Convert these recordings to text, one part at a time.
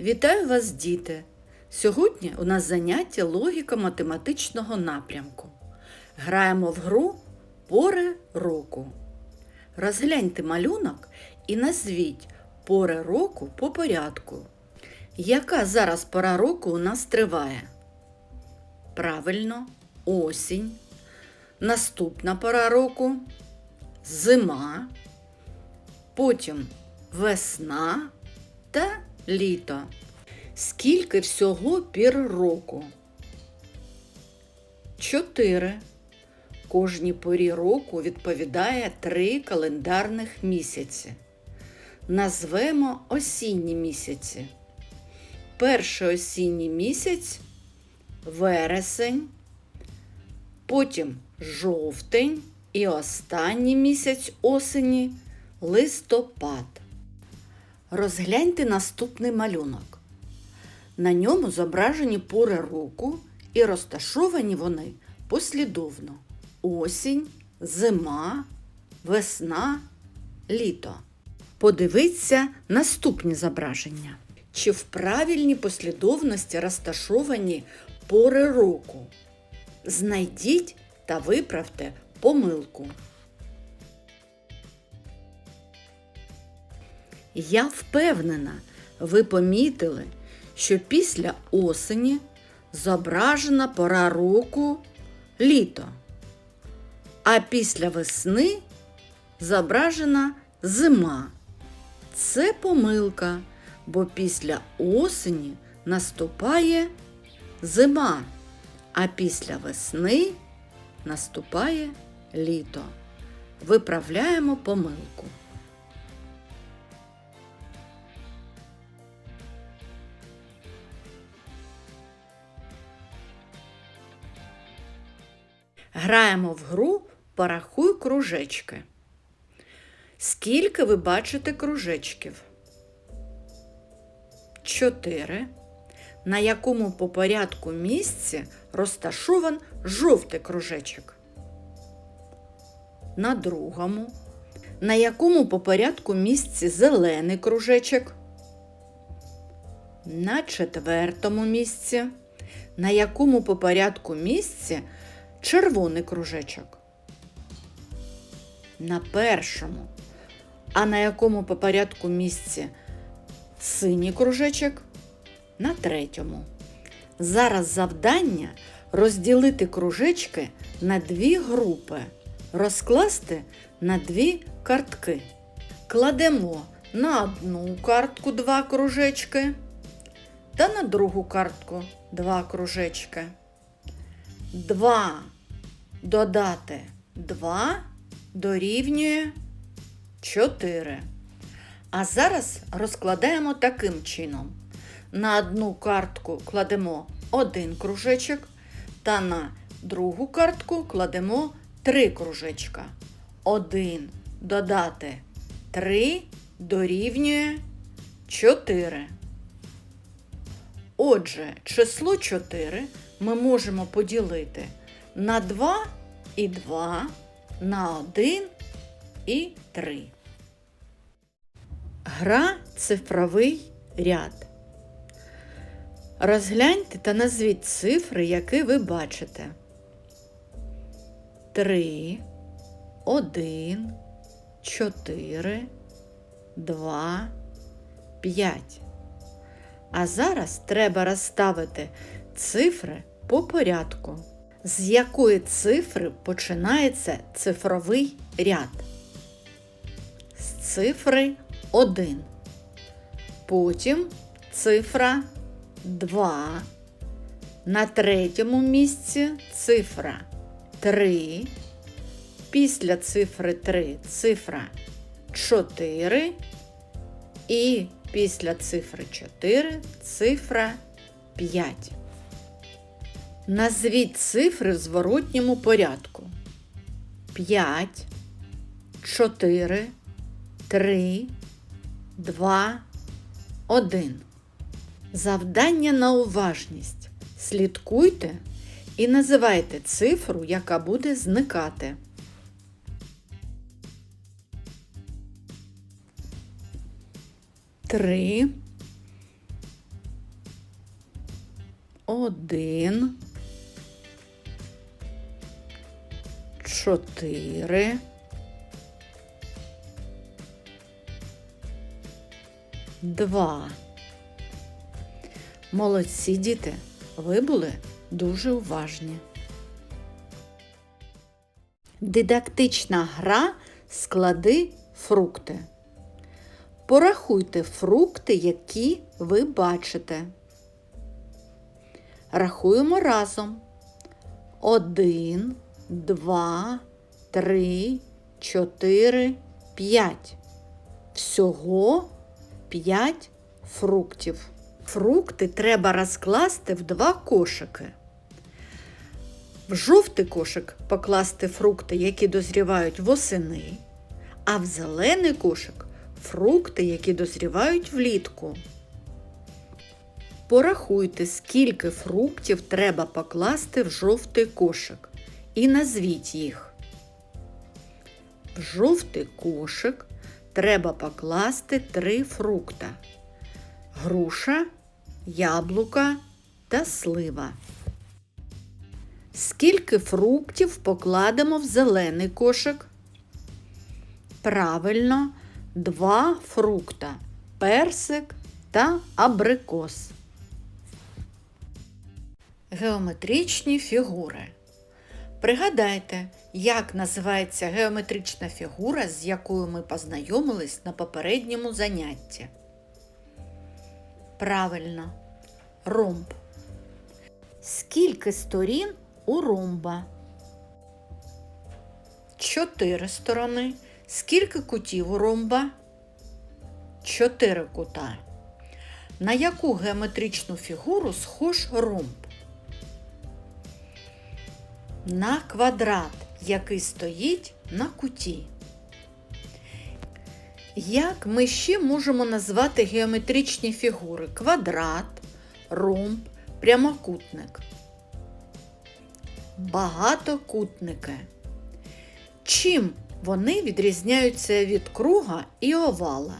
Вітаю вас, діти! Сьогодні у нас заняття логіка математичного напрямку. Граємо в гру пори року. Розгляньте малюнок і назвіть пори року по порядку. Яка зараз пора року у нас триває? Правильно, осінь. Наступна пора року зима, потім весна та літо. Скільки всього пір року? Чотири. Кожній порі року відповідає три календарних місяці. Назвемо осінні місяці. Перший осінній місяць вересень, потім жовтень і останній місяць осені листопад. Розгляньте наступний малюнок. На ньому зображені пори року і розташовані вони послідовно: осінь, зима, весна, літо. Подивіться наступні зображення. Чи в правильній послідовності розташовані пори року? Знайдіть та виправте помилку. Я впевнена, ви помітили, що після осені зображена пора року літо, а після весни зображена зима. Це помилка, бо після осені наступає зима, а після весни наступає літо. Виправляємо помилку. Граємо в гру Порахуй кружечки. Скільки ви бачите кружечків? Чотири. На якому по порядку місці розташован жовтий кружечок? На другому. На якому по порядку місці зелений кружечок? На четвертому місці. На якому по порядку місці червоний кружечок? На першому. А на якому по порядку місці синій кружечок? На третьому. Зараз завдання розділити кружечки на дві групи, розкласти на дві картки. Кладемо на одну картку два кружечки та на другу картку два кружечки. Два додати два дорівнює 4. А зараз розкладаємо таким чином. На одну картку кладемо один кружечок, та на другу картку кладемо три кружечка. Один додати 3 дорівнює 4. Отже, число 4 ми можемо поділити на 2 і 2, на 1 і 3. Гра цифровий ряд. Розгляньте та назвіть цифри, які ви бачите. 3, 1, 4, 2, 5. А зараз треба розставити цифри по порядку. З якої цифри починається цифровий ряд? З цифри 1. Потім цифра 2. На третьому місці цифра 3. Після цифри 3 цифра 4. І після цифри 4 цифра 5. Назвіть цифри в зворотньому порядку. 5, 4, 3, 2, 1. Завдання на уважність. Слідкуйте і називайте цифру, яка буде зникати. Три, один, чотири, два. Молодці діти, ви були дуже уважні. Дидактична гра склади фрукти. Порахуйте фрукти, які ви бачите. Рахуємо разом. Один, два, три, чотири, п'ять. Всього п'ять фруктів. Фрукти треба розкласти в два кошики. В жовтий кошик покласти фрукти, які дозрівають восени, а в зелений кошик фрукти, які дозрівають влітку. Порахуйте, скільки фруктів треба покласти в жовтий кошик і назвіть їх. В жовтий кошик треба покласти три фрукта: груша, яблука та слива. Скільки фруктів покладемо в зелений кошик? Правильно, два фрукта персик та абрикос. Геометричні фігури. Пригадайте, як називається геометрична фігура, з якою ми познайомились на попередньому занятті. Правильно, ромб. Скільки сторін у ромба? Чотири сторони. Скільки кутів у ромба? Чотири кута. На яку геометричну фігуру схож ромб? На квадрат, який стоїть на куті. Як ми ще можемо назвати геометричні фігури? Квадрат, ромб, прямокутник. Багатокутники. Чим вони відрізняються від круга і овала?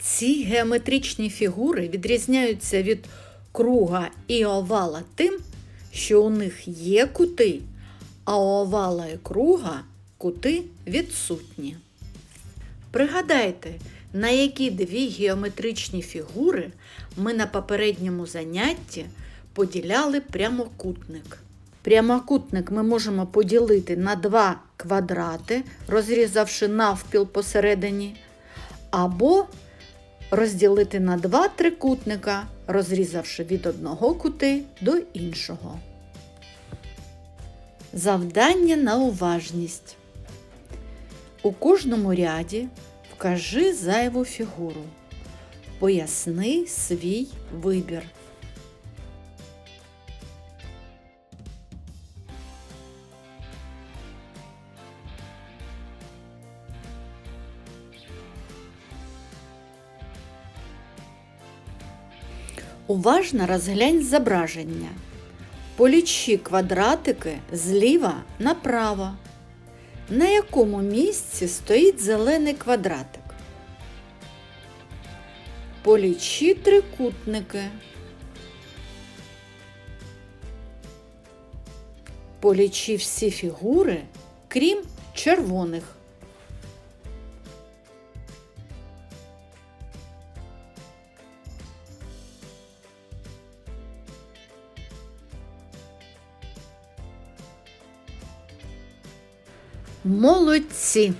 Ці геометричні фігури відрізняються від круга і овала тим, що у них є кути, а у овала і круга кути відсутні. Пригадайте, на які дві геометричні фігури ми на попередньому занятті поділяли прямокутник. Прямокутник ми можемо поділити на два квадрати, розрізавши навпіл посередині, або розділити на два трикутника, розрізавши від одного кути до іншого. Завдання на уважність. У кожному ряді вкажи зайву фігуру. Поясни свій вибір. Уважно розглянь зображення. Полічи квадратики зліва направо. На якому місці стоїть зелений квадратик? Полічи трикутники. Полічи всі фігури, крім червоних. Молодці!